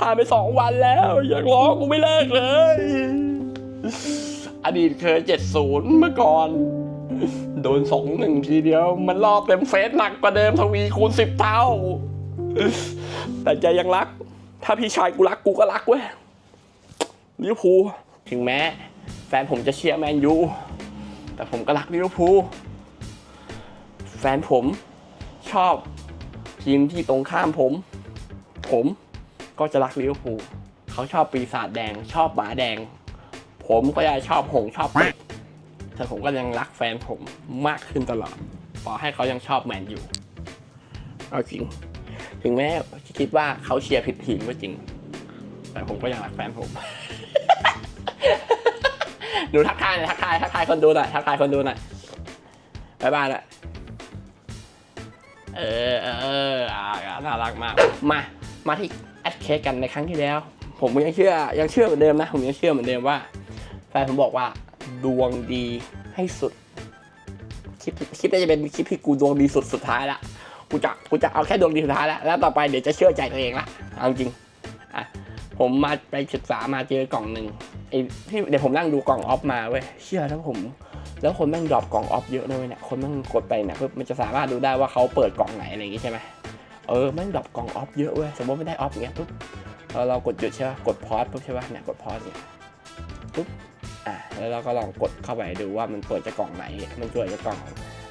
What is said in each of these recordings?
ผ่านไปสองวันแล้ว ยังร้องกูไม่เลิกเลย อดีตเคยเจ็ดศูนย์เมื่อก่อน โดนสองหนึ่งทีเดียว มันรอบเต็มเฟซหนักกว่าเดิมทวีคูณสิบเท่า แต่ใจยังรัก ถ้าพี่ชายกูรักกูก็รักเว้ยลิเวอร์พูลถึงแม้ แฟนผมจะเชียร์แมนยู แต่ผมก็รักลิเวอร์พูลแฟนผมชอบทีมที่ตรงข้ามผม ผม ก็จะรักลิเวอร์พูลเขาชอบปีศาจแดง ชอบหมาแดง ผมก็จะชอบหงชอบเป็ดแต่ผมก็ยังรักแฟนผมมากขึ้นตลอดต่อให้เขายังชอบแมนอยู่ เอาจริง ถึงแม้จะคิดว่าเขาเชียร์ผิดทีมก็จริง แต่ผมก็ยังรักแฟนผมดูทักทายหน่ยทักทายทักทายคนดูหน่อยทักทายคนดูหน่อยบายบายละเออเออเอออ่าน่ารักมาก มา มาที่ แอดเคกันในครั้งที่แล้ว ผมยังเชื่อยังเชื่อเหมือนเดิมนะ ผมยังเชื่อเหมือนเดิมว่าแฟนผมบอกว่าดวงดีให้สุดคลิปคลิปนี้จะเป็นคลิปที่กูดวงดีสุดสุดท้ายละกูจะกูจะเอาแค่ดวงดีสุดท้ายแล้วแล้วต่อไปเดี๋ยวจะเชื่อใจตัวเองละเอาจริงอะผมมาไปศึกษามาเจอกล่องหนึ่งไอ้ที่เดี๋ยวผมนั่งดูกล่องออฟมาเว้ยเชื่อแล้วผม แล้วคนแม่งดรอปกล่องออฟเยอะนะเว้ยเนี่ยคนแม่งกดไปเนี่ยเพื่อมันจะสามารถดูได้ว่าเขาเปิดกล่องไหนอะไรอย่างงี้ใช่ไหม เออม่งดรอปกล่องออฟเยอะเว้ย สมมติไม่ได้ออฟเงี้ยปุ๊บเราเรากดหยุดใช่ป่ะ กดพอสปุ๊บใช่ป่ะ เนี่ยกดพอสเนี่ยปุ๊บ อะแล้วเราก็ลองกดเข้าไปดูว่ามันเปิดจากกล่องไหน มันเปิดจากกล่อง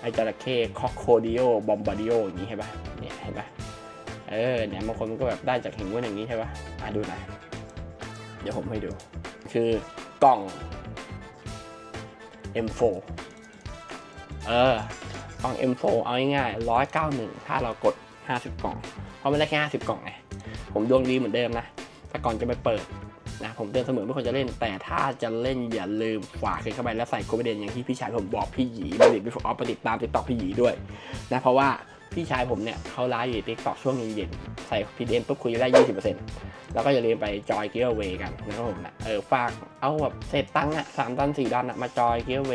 ไอจระเข้คอคโคดิโอบอมบาดิโออย่างงี้ใช่ป่ะ เนี่ยเห็นป่ะ เออ เนี่ยบางคนมันก็แบบได้จากหินว่าอย่างนี้ใช่ป่ะ อะดูหน่อย เดี๋ยวผมให้ดู คือกล่อง M4 เออกล่อง M4 เอาง่ายๆ191 ถ้าเรากด 50กล่อง เพราะมันได้แค่50กล่องไง ผมดวงดีเหมือนเดิมนะ แต่ก่อนจะไปเปิดนะผมเตือนเสมอไม่ควรจะเล่น แต่ถ้าจะเล่นอย่าลืมฝากเข้าไปแล้วใส่โคเดนอย่างที่พี่ชายผมบอกพี่หยีบริบิฟออฟไปติดตามติดต่อพี่หยีด้วยนะเพราะว่าพี่ชายผมเนี่ยเขาไลฟ์อยู่ติ๊กต็อกช่วงเย็นๆใส่พีเดนปุ๊บคุยได้20%แล้วก็อย่าลืมไปจอยเกียร์เวกันนะครับผมนะเออฝากเอาแบบเศษตังค์อะสามตันสี่ตันอะมาจอยเกียร์เว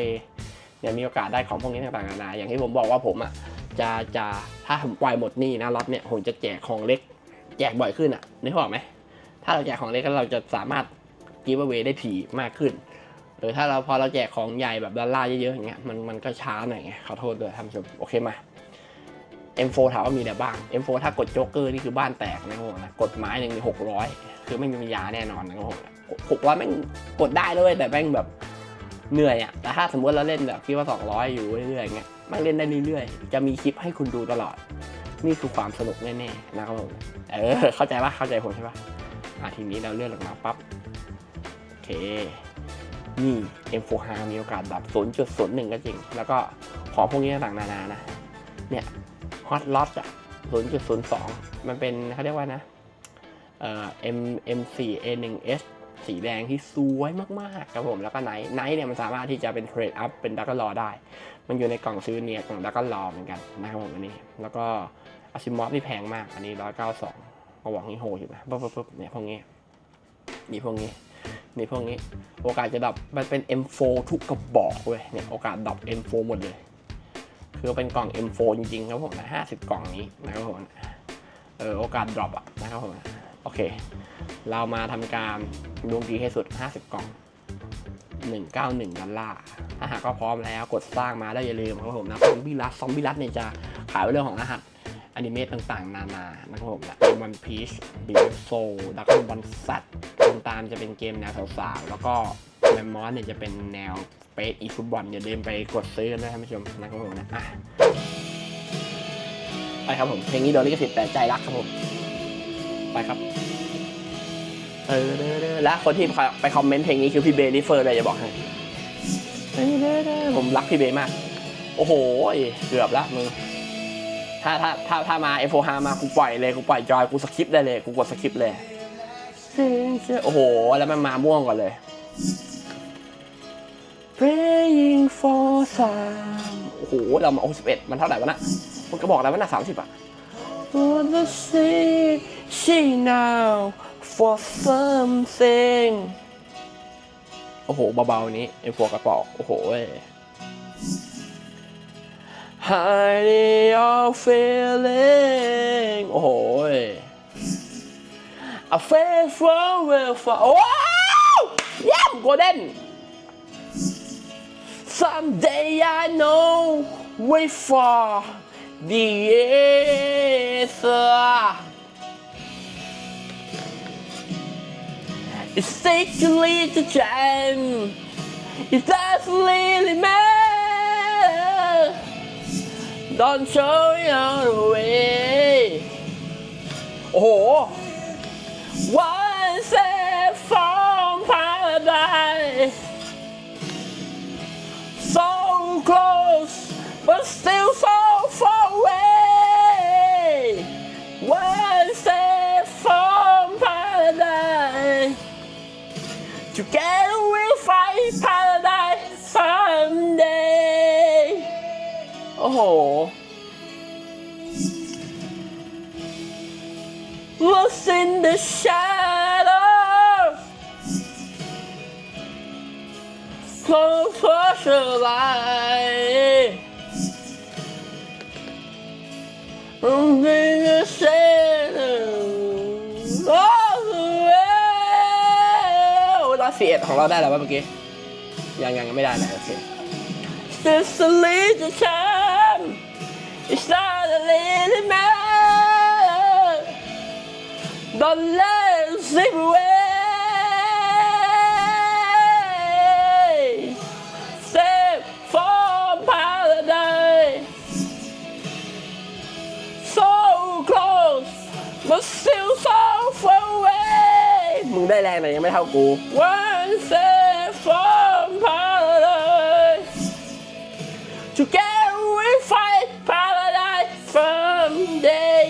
เนี่ยมีโอกาสได้ของพวกนี้ต่างๆนานาอย่างที่ผมบอกว่าผมอะ จะจะถ้าผมปล่อยหมดนี่นะล็อตเนี่ยผมจะแจกของเล็ก แจกบ่อยขึ้นอะนึกออกไหมถ้าเราแจกของเล็กแล้วเราจะสามารถกีบเวได้ถี่มากขึ้นเออถ้าเราพอเราแจกของใหญ่แบบดอลลาร์เยอะๆอย่างเงี้ยมันมันก็ช้าหน่อยไงขอโทษด้วยท่านผู้ชมโอเคมา M4 ถามว่ามีอะไรบ้าง M4 ถ้ากดโจ๊กเกอร์นี่คือบ้านแตกนะครับผมนะกดไม้หนึ่งมีหกร้อยคือไม่มียาแน่นอนนะครับผมหกร้อยแม่งกดได้เลยแต่แม่งแบบเหนื่อยอะแต่ถ้าสมมติเราเล่นแบบคิดว่าสองร้อยอยู่เรื่อยๆเงี้ย ม่งเล่นได้เรื่อยๆ จะมีคลิปให้คุณดูตลอด นี่คือความสนุกแน่ๆนะครับผมเออ เข้าใจปะเข้าใจผมใช่ปะอะทีนี้เราเลื่อนลงมาปั๊บโอเค นี่ M4 มีโอกาสดับ 0.01 ก็จริง แล้วก็ของพวกนี้ต่างๆนานานะ เนี่ยฮอตล็อตอะ 0.02 มันเป็นเขาเรียกว่านะ เอ่อ M M4 A1S สีแดงที่สวยมากๆครับผมแล้วก็ไนท์ไนท์เนี่ยมันสามารถที่จะเป็นเทรดอัพเป็นดักก์ลอได้ มันอยู่ในกล่องซื้อเนียกล่องดักก์ลอเหมือนกันนะครับผมอันนี้ แล้วก็อาชิมอฟนี่แพงมาก อันนี้192กระบอกนี่โหอยู่นะปุ๊บปุ๊บปุ๊บเนี่ยพวกนี้นี่พวกนี้นี่พวกนี้ โอกาสจะดับมันเป็น M4 ทุกกระบอกเว้ยเนี่ยโอกาสดับ M4 หมดเลย คือเป็นกล่อง M4 จริงๆครับผมนะ50กล่องนี้นะครับผมเออโอกาสดรอปอะนะครับผมโอเค เรามาทำการดวงดีให้สุด 50 กล่อง 191ดอลลาร์ถ้าหากก็พร้อมแล้วกดสร้างมาได้อย่าลืมครับผมนะซอมบี้รัสซอมบี้รัสเนี่ยจะขายเรื่องของรหัสอนิเมะต่างๆ นานานะครับผมนะวันพีชบิลโซดักบอลสัตว์ตามจะเป็นเกมแนวสาวๆแล้วก็แมมมอสเนี่ยจะเป็นแนวเปซอีฟุตบอลอย่าลืมไปกดซื้อนะท่านผู้ชมนะครับผมนะอะไปครับผมเพลงนี้โดนลิขสิทธิ์แต่ใจรักครับผม ไปครับ เออและคนที่ไปคอมเมนต์เพลงนี้คือพี่เบย์ลิเฟอร์เลยจะบอกให้ผมรักพี่เบย์มาก โอ้โห เกือบละมึง ถ้าถ้าถ้าถ้ามา F4 มากูปล่อยเลยกูปล่อยจอยกูสคริปต์ได้เลยกูกดสคริปต์เลย โอ้โห แล้วมันมาม่วงก่อนเลย praying for some โอ้โห เรามาโอ้สิบเอ็ดมันเท่าไหร่วะน่ะมันก็บอกแล้วว่าน่ะสามสิบอะ For the sake she now for something โอ้โห เบาๆนี้ไอ้พวกกระป๋องโอ้โหเว้ย Hiding your feeling โอ้โหเว้ย A faithful will fall ว้าวเยี่ยมโกลเด้น Someday I know we fall the answer It's secretly the jam It doesn't really matter Don't show your way โอ้โห One step from paradise So close but still so far away Together we'll find paradise someday โอ้โห Lost in the shadow So close your light I'm in the สี่เอ็ดของเราได้แล้ววะเมื่อกี้ ยังยังไม่ได้นะโอเค Just a little time It's not a little matter Don't let it slip away เท่ากู One step from paradise Together we fight paradise someday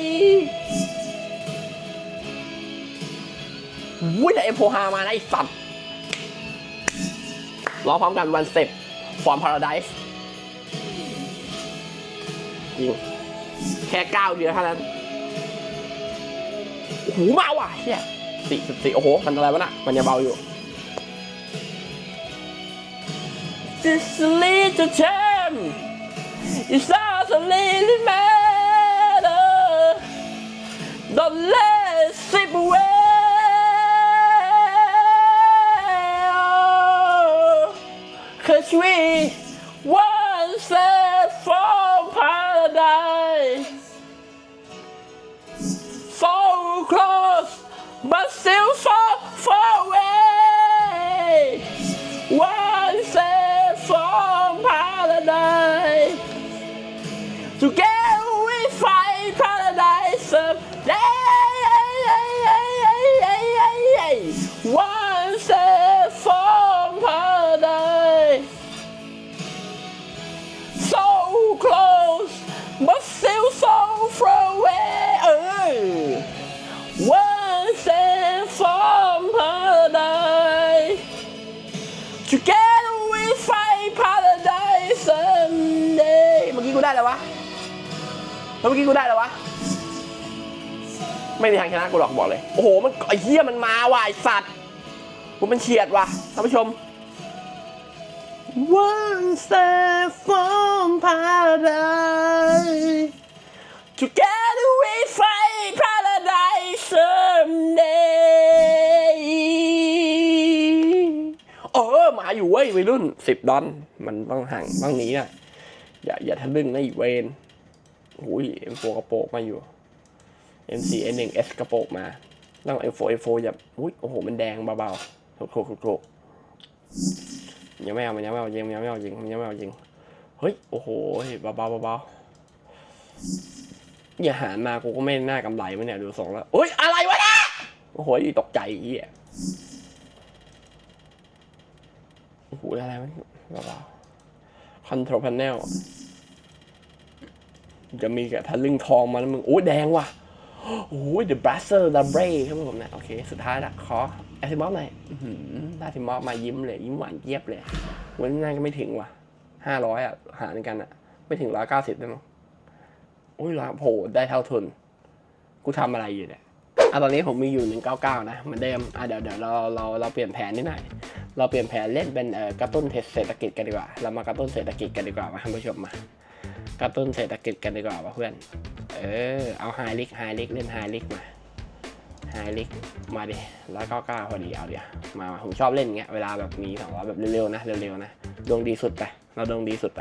วุ้ยแต่เอ็มโฟฮามานะไอ้สัตว์ร้องพร้อมกันวันเ e ป from paradise ยิงแค่ก้าวเดียวเท่านั้นโอ้โหมาว่ะเฮีย สี่สิบสี่โอ้โหมันอะไรวะน่ะมันยังเบาอยู่ This little time is not a little matter Don't let it slip away Cause we one step from paradise but still far, far away. One step from paradise. Together แล้วเมื่อกี้กูได้แล้ววะ ไม่มีทางชนะกูหรอกบอกเลย โอ้โห มันไอ้เหี้ยมันมาว่ะไอ้สัตว์กูมันเฉียดว่ะท่านผู้ชม One step from paradise Together we find paradise someday เออมาอยู่เว้ยวัยรุ่นสิบดอน มันต้องห่างต้องหนีนะอย่าอย่าทะลึ่งนะอีเวน อ้ย M4 กระโปรงมาอยู่ M4 N1S กระโปรงมาต้อง M4 M4 อย่าอุ้ยโอ้โห มันแดงเบาๆถูกถูกถูกถูกยังไม่เอามันยังไม่เอายิงยังไม่เอายิงยังไม่เอายิงเฮ้ยโอ้โหเบาๆเบาๆอย่าหารมากูก็ไม่น่ากำไรมันเนี่ยดูทรงแล้วเฮ้ยอะไรวะเนี่ยโอ้โหตกใจอี้โอ้โหอะไรวะเบาๆ control panel จะมีกับทะลึ่งทองมาแล้วมึงโอ้ยแดงว่ะโอ้ย The Blaster The Bray ครับผมนะโอเค สุดท้ายละขอแอซิมอฟหน่อยอื้อซิมอฟมายิ้มเลย ยิ้มหวานเจี๊ยบเลย วันนี้น่าก็ไม่ถึงว่ะห้าร้อยอะ หารกันอะ ไม่ถึงร้อยเก้าสิบได้มั้งโอ้ยร้อยโหได้เท่าทุน กูทำอะไรอยู่เนี่ยอะตอนนี้ผมมีอยู่หนึ่งเก้าเก้านะเหมือนเดิมอะเดี๋ยวเดี๋ยวเราเราเราเปลี่ยนแผนนิดหน่อยเราเปลี่ยนแผนเล่นเป็นเอ่อกระตุ้นเศรษฐกิจกันดีกว่า เรามากระตุ้นเศรษฐกิจกันดีกว่ามาท่านผู้ชมมา กระตุ้นเศรษฐกิจกันดีกว่าวะเพื่อน เออ เอาไฮลิกไฮลิกเล่นไฮลิกมาไฮลิกมาดิ แล้วก็กล้าพอดีเอาเดี๋ยวมาผมชอบเล่นเงี้ย เวลาแบบมีสองร้อยแบบเร็วๆนะ เร็วๆนะ ดวงดีสุดไป เราดวงดีสุดไป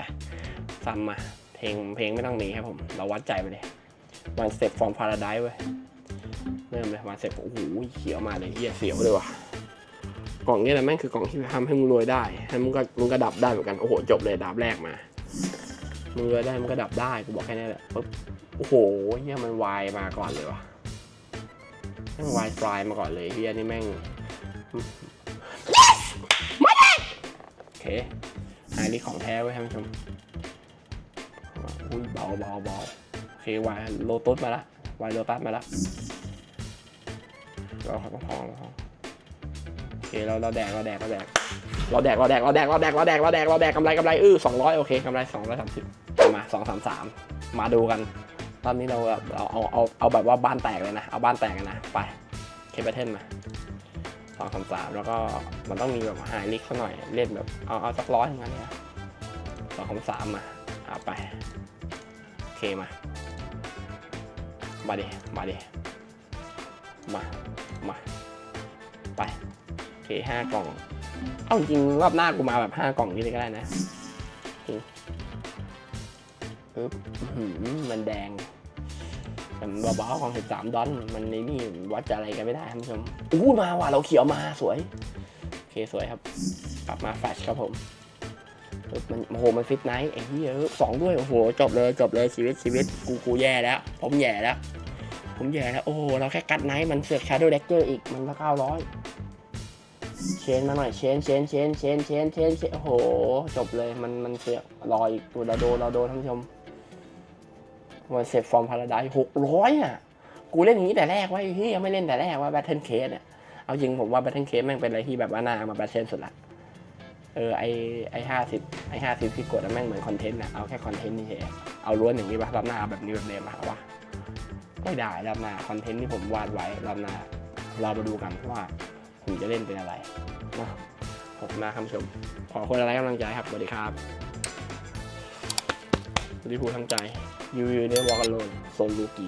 ซ้ำมา เพลงเพลงไม่ต้องมีครับผม เราวัดใจไปเลย one step from paradise เว้ย เริ่มเลย one step โอ้โหเขียวมาเลยเฮียเสียวเลยว่ะ กล่องนี้แหละแม่งคือกล่องที่ทำให้มึงรวยได้ให้มึงก็มึงก็ดับได้เหมือนกัน โอ้โห จบเลยดับแรกมา มึงรวยได้มึงก็ดับได้กูบอกแค่นี้แหละปุ๊บโอ้โหเฮียมันวายมาก่อนเลยว่ะแม่งวายฟลายมาก่อนเลยเฮียนี่แม่งมาได้โอเคไฮนี่ของแท้ไว้ยท่านผู้ชมอุ้ยเบาเบาเบาโอเควายโลตุสมาละวายโลตัสมาละเราของทองทองโอเคเราเราแดกเราแดกเราแดกเราแดกเราแดกเราแดกเราแดกเราแดกเราแดกเราแดกกำไรกำไรอื้อสองร้อยโอเคกำไรสองร้อยสามสิบ มาสองสามสามมาดูกันตอนนี้เราแบบเอาเอาเอาเอาแบบว่าบ้านแตกเลยนะ เอาบ้านแตกกันนะ ไปเคปเทนมาสองสามสามแล้วก็มันต้องมีแบบไฮลิกสักหน่อยเล่นแบบเอาเอาสักร้อยอย่างเงี้ยสองสามสามมาเอาไปโอเคมา มาดิมาดิมา มา ไปโอเคห้ากล่อง เอาจริงรอบหน้ากูมาแบบห้ากล่องนี้เลยก็ได้นะ ปึ๊บมันแดงมันเบาๆของ 13 ดอน มันในนี่วัดจะอะไรกันไม่ได้ท่านผู้ชมอู้มาว่ะเราเขียวมาสวย โอเคสวยครับ กลับมาแฟชครับผมมันโอ้โหมันฟิตไนท์ไอ้เหี้ยสองด้วยโอ้โหจบเลยจบเลยชีวิตชีวิตกูกูแย่แล้ว ผมแย่แล้ว ผมแย่แล้ว โอ้โห เราแค่กัดไนท์มันเสือกชาร์โดเด็กเกอร์อีกมันก็เก้าร้อยเชนมาหน่อยเชนเชนเชนเชนเชนเชนเชนโอ้โห จบเลยมันมันเสือกรออีกตัวเราโดนเราโดนท่านผู้ชม วันเซฟฟอร์มพาราไดหกร้อยอะ กูเล่นอย่างนี้แต่แรกว่าไอ้ที่ยังไม่เล่นแต่แรกว่าแบทเทิลเคสเนี่ยเอาจริงผมว่าแบทเทิลเคสแม่งเป็นอะไรที่แบบว่านามาแบทเทิลสุดละเออไอไอห้าสิบไอห้าสิบที่กดอะแม่งเหมือนคอนเทนต์อะเอาแค่คอนเทนต์นี่เฉยเอาล้วนอย่างนี้ป่ะรอบหน้าแบบนี้แบบเดิมป่ะเอาวะไม่ได้รอบหน้าคอนเทนต์ที่ผมวาดไว้รอบหน้าเรามาดูกันว่าผมจะเล่นเป็นอะไรนะขอบคุณมากครับชม ขอคนอะไรกำลังใจครับสวัสดีครับลิเวอร์พูลทั้งใจ ยูยูเนวอลกันโลนโซลูกี